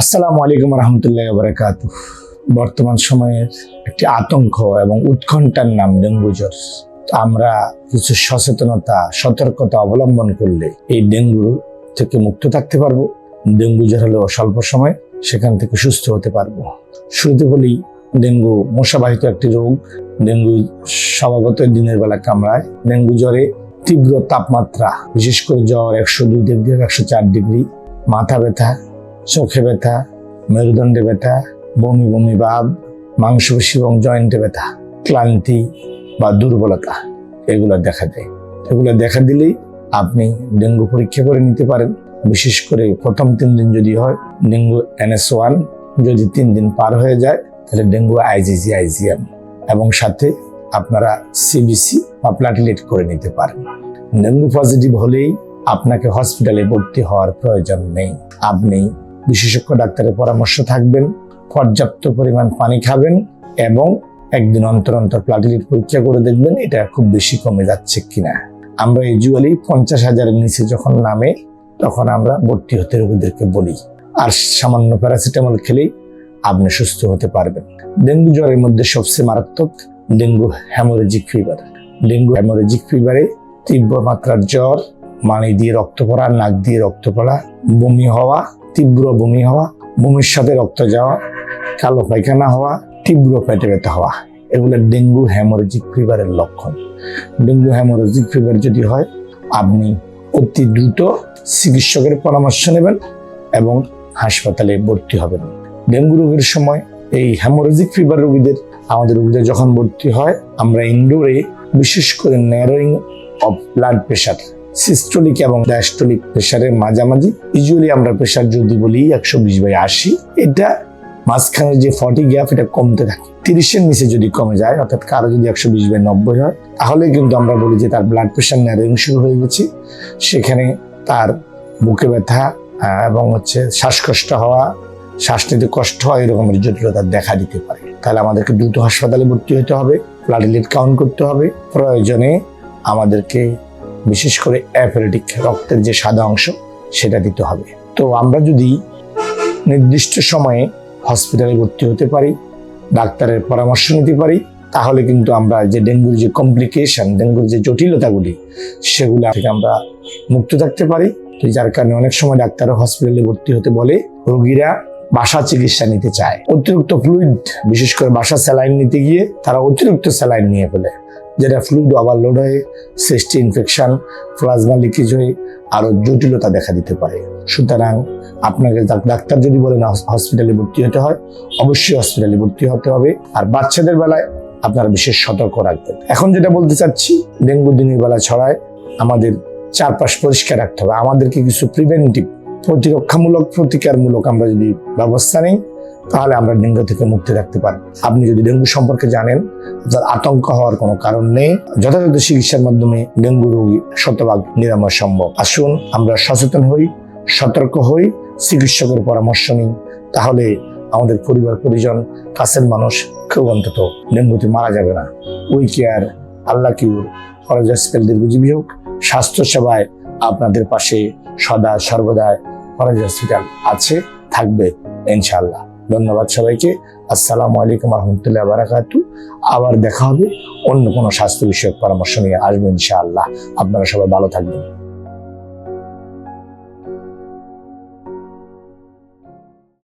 আসসালামু আলাইকুম রহমতুল্লাহ বারাকাত বর্তমান সময়ের একটি আতঙ্ক এবং উৎকণ্ঠার নাম ডেঙ্গু জ্বর আমরা কিছু সচেতনতা, সতর্কতা অবলম্বন করলে এই ডেঙ্গু থেকে মুক্ত থাকতে পারব। ডেঙ্গু জ্বর হলেও স্বল্প সময় সেখান থেকে সুস্থ হতে পারব। শুরুতে বলি, ডেঙ্গু মশাবাহিত একটি রোগ। ডেঙ্গু স্বভাবত দিনের বেলা কামড়ায়। ডেঙ্গু জ্বরে তীব্র তাপমাত্রা, বিশেষ করে জ্বর একশো দুই ডিগ্রি, একশো চার ডিগ্রি, মাথা ব্যথা চোখে ব্যথা, মেরুদণ্ডে ব্যথা, বমি বমি ভাব, মাংসপেশি এবং জয়েন্টে ব্যথা, ক্লান্তি বা দুর্বলতা, এগুলো দেখা দেয়। এগুলো দেখা দিলেই আপনি ডেঙ্গু পরীক্ষা করে নিতে পারেন। বিশেষ করে প্রথম তিন দিন যদি হয়, ডেঙ্গু এনএস ওয়ান যদি তিন দিন পার হয়ে যায়, তাহলে ডেঙ্গু আইজিজি আইজিএম এবং সাথে আপনারা সিবিসি বা প্লাটিলেট করে নিতে পারেন। ডেঙ্গু পজিটিভ হলেই আপনাকে হসপিটালে ভর্তি হওয়ার প্রয়োজন নেই। আপনি বিশেষজ্ঞ ডাক্তারের পরামর্শ থাকবেন, পর্যাপ্ত পরিমাণ পানি খাবেন এবং একদিন অন্তর অন্তর প্লাটিলেট পরীক্ষা করে দেখবেন এটা খুব বেশি কমে যাচ্ছে কিনা। আমরা ইউজুয়ালি পঞ্চাশ হাজারের নিচে যখন নামে, তখন আমরা ভর্তি হতে রোগীদেরকে বলি, আর সামান্য প্যারাসিটামল খেলেই আপনি সুস্থ হতে পারবেন। ডেঙ্গু জ্বরের মধ্যে সবচেয়ে মারাত্মক dengue hemorrhagic fever. Dengue hemorrhagic ফিভারে তীব্র মাত্রার জ্বর মানি দিয়ে রক্ত পড়া, নাক দিয়ে রক্ত পড়া, বমি হওয়া তীব্র বমি হওয়া, বমির সাথে রক্ত যাওয়া, কালো পায়খানা হওয়া, তীব্র পেটে ব্যথা হওয়া, এগুলো ডেঙ্গু হ্যামোরেজিক ফিভারের লক্ষণ। ডেঙ্গু হ্যামোরেজিক ফিভার যদি হয়, আপনি অতি দ্রুত চিকিৎসকের পরামর্শ নেবেন এবং হাসপাতালে ভর্তি হবেন। ডেঙ্গু রোগের সময় এই হ্যামোরেজিক ফিভার রোগীদের, আমাদের রোগীদের যখন ভর্তি হয়, আমরা ইনডোরে বিশেষ করে narrowing of blood pressure systolic এবং ডায়াস্টোলিক প্রেশারের মাঝামাঝি। ইউজুয়ালি আমরা প্রেশার যদি বলি একশো বিশ বাই আশি। এটা মাঝখানে যে ফর্টি গ্যাপ এটা কমতে থাকে। তিরিশের নিচে যদি কমে যায়, অর্থাৎ কারও যদি একশো বিশ বাই নব্বই হয়, তাহলে কিন্তু আমরা বলি যে তার ব্লাড প্রেশার ন্যারোয়িং শুরু হয়ে গেছে। সেখানে তার বুকে ব্যথা এবং হচ্ছে শ্বাসকষ্ট হওয়া শ্বাস নিতে কষ্ট হয় এরকমের জটিলতা দেখা দিতে পারে। তাহলে আমাদেরকে দ্রুত হাসপাতালে ভর্তি হতে হবে প্লাটিলেট কাউন্ট করতে হবে। প্রয়োজনে আমাদেরকে বিশেষ করে অ্যাপেরেটিক রক্তের যে সাদা অংশ, সেটা দিতে হবে। তো আমরা যদি নির্দিষ্ট সময়ে হসপিটালে ভর্তি হতে পারি, ডাক্তারের পরামর্শ নিতে পারি, তাহলে কিন্তু আমরা যে ডেঙ্গুর যে কমপ্লিকেশন, ডেঙ্গুর যে জটিলতাগুলি, সেগুলো থেকে আমরা মুক্ত থাকতে পারি। তো যার কারণে অনেক সময় ডাক্তারও হসপিটালে ভর্তি হতে বলে, রোগীরা বাসা চিকিৎসা নিতে চায়। অতিরিক্ত ফ্লুইড, বিশেষ করে বাসা স্যালাইন নিতে গিয়ে তারা অতিরিক্ত স্যালাইন নিয়ে ফেলে। যেটা ফ্লুইড ওভারলোড হয়ে সৃষ্টি ইনফেকশন প্লাজমা লিকেজ হয়ে আরও জটিলতা দেখা দিতে পারে। সুতরাং আপনাকে ডাক্তার যদি বলেন হসপিটালে ভর্তি হতে হয়, অবশ্যই হসপিটালে ভর্তি হতে হবে। আর বাচ্চাদের বেলায় আপনারা বিশেষ সতর্ক রাখবেন। এখন যেটা বলতে চাচ্ছি, ডেঙ্গু দিনের বেলা ছড়ায় আমাদের চারপাশ পরিষ্কার রাখতে হবে। আমাদেরকে কিছু প্রিভেন্টিভ প্রতিরক্ষামূলক, প্রতিকারমূলক আমরা যদি ব্যবস্থা নিই, তাহলে আমরা ডেঙ্গু থেকে মুক্তি রাখতে পারব আপনি যদি ডেঙ্গু সম্পর্কে জানেন, আপনার আতঙ্ক হওয়ার কোনো কারণ নেই, যথাযথ চিকিৎসার মাধ্যমে ডেঙ্গু রোগী শতভাগ নিরাময় সম্ভব। আসুন, আমরা সচেতন হই, সতর্ক হই, চিকিৎসকের পরামর্শ নিই, তাহলে আমাদের পরিবার, পরিজন, কাছের মানুষ কেউ অন্তত ডেঙ্গুতে মারা যাবে না। উই কেয়ার আল্লাহ কিউর ফরজ হসপিটাল দীর্ঘজীবী হোক স্বাস্থ্য সেবায় আপনাদের পাশে সদা সর্বদা ফরজ হসপিটাল আছে, থাকবে ইনশাল্লাহ ধন্যবাদ সবাইকে। আসসালামু আলাইকুম রহমতুল্লাহ বারাকাতু। আবার দেখা হবে, অন্য কোনো স্বাস্থ্য বিষয়ক পরামর্শ নিয়ে আসব ইনশাআল্লাহ। আপনারা সবাই ভালো থাকবেন।